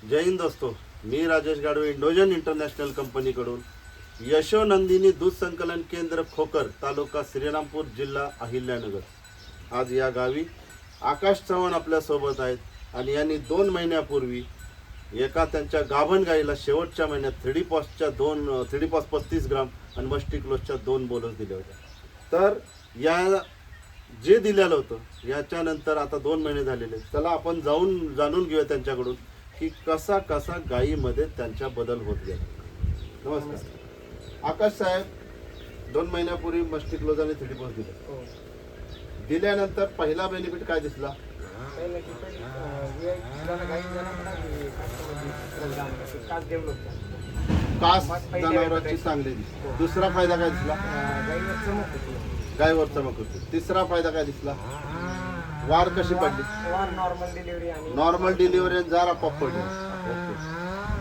जय हिंद दोस्तो मी राजेश गाडवे इंडोजन इंटरनॅशनल कंपनीकडून यशोनंदिनी दूध संकलन केंद्र खोकर तालुका श्रीरामपूर जिल्हा अहिल्यानगर. आज या गावी आकाश चव्हाण आपल्यासोबत आहेत आणि यांनी दोन महिन्यापूर्वी एका त्यांच्या गाभण गाईला शेवटच्या महिन्यात थ्री पॉसच्या दोन थ्री पॉस पस्तीस ग्राम आणि मस्टी क्लोजच्या दोन बोलस दिल्या होत्या. तर या जे दिलेलं होतं याच्यानंतर आता दोन महिने झालेले आहेत. चला आपण जाऊन जाणून घेऊया त्यांच्याकडून. की कसा कसा गायीमध्ये त्यांच्या बदल होत गेला. नमस्कार. आकाश साहेब दोन महिन्यापूर्वी मस्टिक लोज आणि थ्री पॉस दिले. हो. दिल्यानंतर पहिला बेनिफिट काय दिसला. कास जनावरांची चांगली दिसली दुसरा फायदा काय दिसला? गायवर चमक होती. तिसरा फायदा काय दिसला? वार कशी पडली? वार नॉर्मल डिलिव्हरी आणि नॉर्मल डिलिव्हरी जरा पॉपड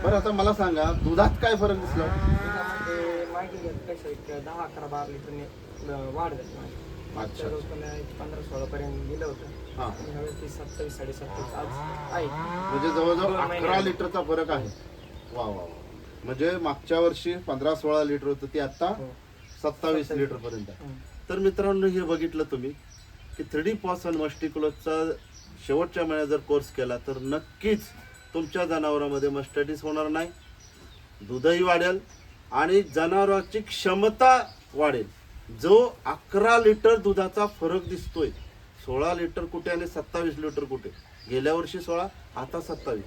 बरं आता मला सांगा दुधात काय फरक दिसला? मागे एक दहा अकरा बारा लिटरने अं, वाढ झाली माझी. अच्छा. तर पण एक पंधरा सोळा पर्यंत गेलं होतं. हा. आणि ह्यावेळेस ती सत्तावीस साडेसत्तावीस आज आहे. म्हणजे जवळजवळ दोन महिने अकरा. लिटरचा फरक आहे. वा वा वा. म्हणजे मागच्या वर्षी पंधरा सोळा लिटर होतं ती आता हो. सत्तावीस लिटर पर्यंत आहे. तर मित्रांनो हे बघितलं तुम्ही. की थ्री पॉस आणि मस्टिक्युलोजचा शेवटच्या महिन्यात जर कोर्स केला तर नक्कीच तुमच्या जनावरांमध्ये मस्टॅटिस होणार नाही दूधही वाढेल आणि जनावरांची क्षमता वाढेल. जो अकरा लिटर दुधाचा फरक दिसतोय सोळा लिटर कुठे आणि सत्तावीस लिटर कुठे? गेल्या वर्षी सोळा आता सत्तावीस.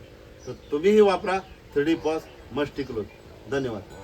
तर तुम्हीही वापरा थ्री पॉस मस्टिक्युलोज धन्यवाद.